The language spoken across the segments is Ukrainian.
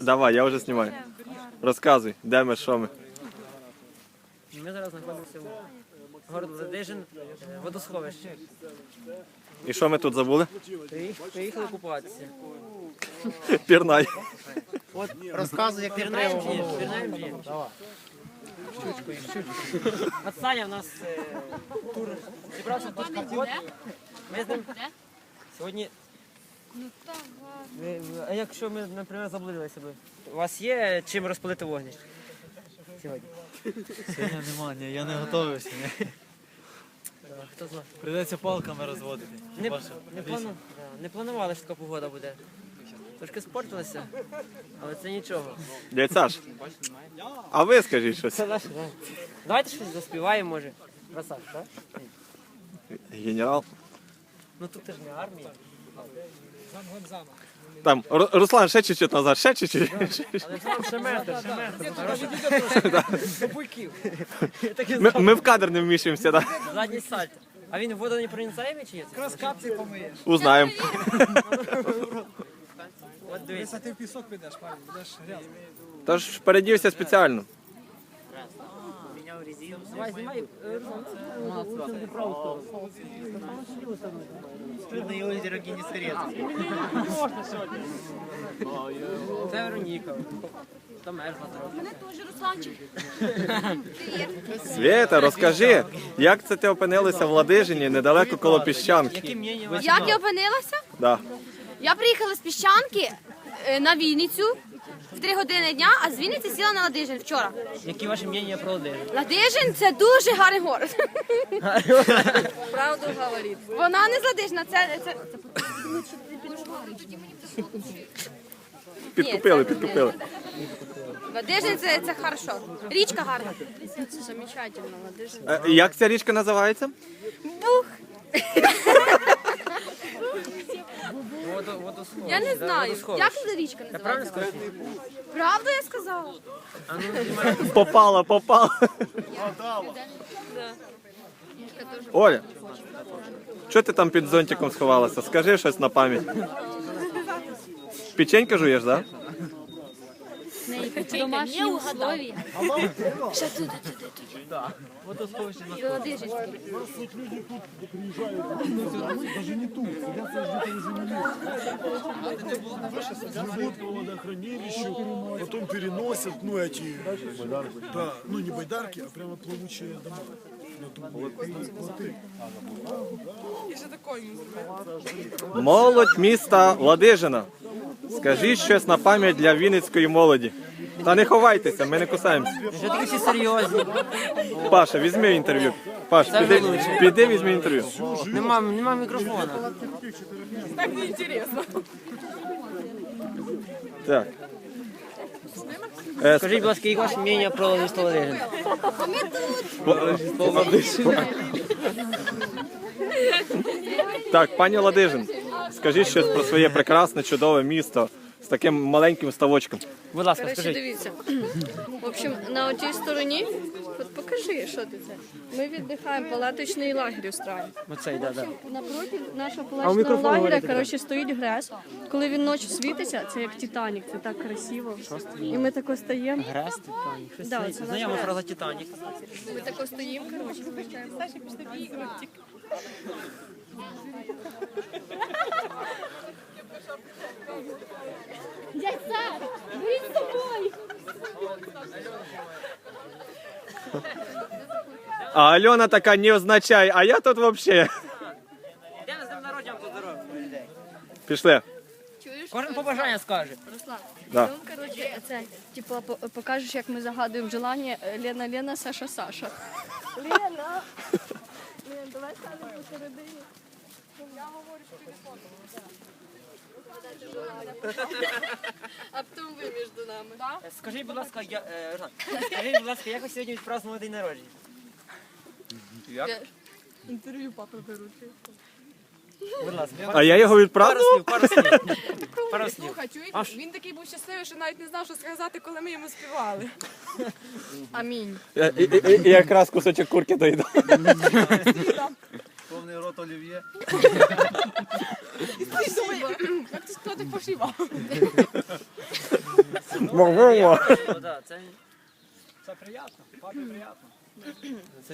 Давай, я вже знімаю. Розказуй, де ми, що ми. Ми зараз знаходимося в городі Ладижин, е, водосховище. І що ми тут забули? Приїх- Приїхали купатися. Пірнай. От розказуй, як пірнаємо б'єш. Пірнаємо б'єш. Щучкою, щучкою. От Саня в нас е, тур зібрався тут капот. Ми з ним сьогодні. Ви- ви- А якщо ми, наприклад, заблудилися би? У вас є чим розпалити вогнище? Сьогодні. Сьогодні нема, ні, я не готовився. Ні. Так, Хто знає? Прийдеться палками розводити. Не, не, плану, да, не планували, що така погода буде. Трошки спортилися, але це нічого. Дядь Саш, а ви скажіть щось. Це наше, да. Давайте щось заспіваємо, може. Красав, так? Генерал. Ну тут ти ж не армія. Там, Ру- Руслан, ще чуть-чуть назад, ще чуть-чуть. Ми, ми в кадр не вміщуємося, да? задній сальто. А він водонепроницаємий чи є? Якраз капці помиєш. Узнаємо. От дивіться. Ти в пісок підеш, будеш грязно. Тож передівся спеціально. Давай, знімай. е, Руслан, ну, не озеро Генісарет. Це Вероніка. Там мерзла трохи. Мене теж Русланчик. Свєта, розкажи, як це ти опинилася в Ладижині недалеко коло піщанки? Які мнення у вас? Як я опинилася? Да. Я приїхала з піщанки е, на Вінницю в 3 години дня, а з Вінниці сіла на Ладижин вчора. Які ваші мнення про Ладижин? Ладижин це дуже гарний город. Правду говорить. Вона не з Ладижина, це, це, це... Підкупили, підкупили. Ладижин це, це хорошо. Річка гарна. Це замечательно, Ладижин. Е, Як ця річка називається? Бух. Водо, водосховище, Я не да, знаю, водосховище. як туди річка Я правильно називається? скажу? Правду я сказала? Ну. Попала, попала. Оля, що ти там під зонтиком сховалася? Скажи щось на пам'ять. Печенька жуєш, так? Да? Домашні условия. Ще туди, туди, туди. Водосховище на До Ладижинської. Живут по водохранилищу, потом переносят, ну эти, да, ну не байдарки, а прямо плавучие дома. Молодь міста Ладижина. Скажіть щось на пам'ять для вінницької молоді. Та не ховайтеся, ми не кусаємося. Що такі всі серйозні? Паша, візьми інтерв'ю. Паш, піди, піди візьми інтерв'ю. Нема, нема мікрофона. Так. Е, Скажіть, будь ласка, як ваше мнення про місто Ладижин? Так, пані Ладижин, скажіть щось про своє прекрасне, чудове місто з таким маленьким ставочком. Будь ласка, Коротше, скажіть. дивіться. В общем, на отій стороні, от покажи, що ти це. Ми віддихаємо, палаточний лагерь устраиваємо. Оцей, да, да. Напроти нашого палаточного мікрофон лагеря, говорите, коротше, стоїть грес. Коли він ночі світиться, це як Титанік, це так красиво. І ми тако стаємо. Грес, Титанік. Щось Да, це наш знайома Грес. фраза Титанік. Ми тако стоїмо, коротше, включаємо. Саша, пішли твій ротик. А Альона така не означає, а я тут взагалі. Де з ним народженням тут здоров'я? Пішли. Кожен побажання скаже. Руслан, Да. ну, коротше, це, типу, по- покажеш, як ми загадуємо желання е, Лена, Лена, Саша, Саша. Лена! Лена, давай станемо посередині. Я говорю, що телефон. А потім ви між нами. Е, Скажіть, будь ласка, я, е, скажіть, будь ласка, як ви сьогодні відпразднували день народження? Інтерв'ю папи беруть. Будь ласка. А я його Пару відправив? слів, пару слів. Пару слів. Слухай, чуєте? Він такий був щасливий, що навіть не знав, що сказати, коли ми йому співали. Амінь. І, і, і, і якраз кусочок курки доїдав. повний рот олів'є. І думає, як ти хто так пошивав? Во-во-во. Да, це...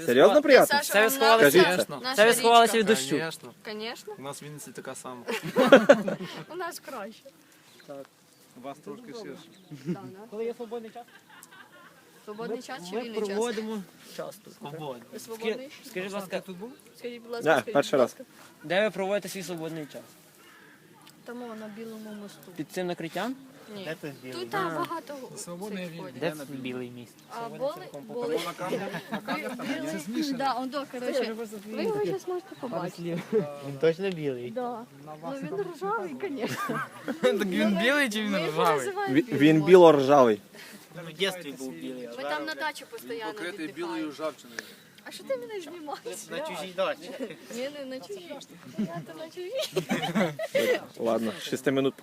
Серйозно приємно? Саша, Це ви сховалися, нравиться Скажіть наша це ви сховалися від дощу. Звісно. Конечно, У нас в Вінниці така сама. у нас краще. У вас трошки ширше. Да, да. Коли є свободний час, Свободний час чи ми вільний час? проводимо час тут. Свободно. Ви свободний? Скажіть, будь ласка, Скажіть, будь ласка, скажіть, перший будь раз. ласка. де ви проводите свій свободний час? Тому на білому мосту. Під цим накриттям? Ні. Тут там багато цих ходять. Де білий міст? А боли, боли. Білий, да, он до, короче. Ви його зараз можете побачити. Він точно білий. Да. Ну він ржавий, звісно. Так він білий чи він ржавий? Він- білий біло-ржавий. В дитинстві був білий. Ми там на дачі постійно віддихаємо. ржавчиною. А що ти мене знімаєш? На чужій дачі. Ні, не на чужій. Я то на чужій. Ладно, 6 минут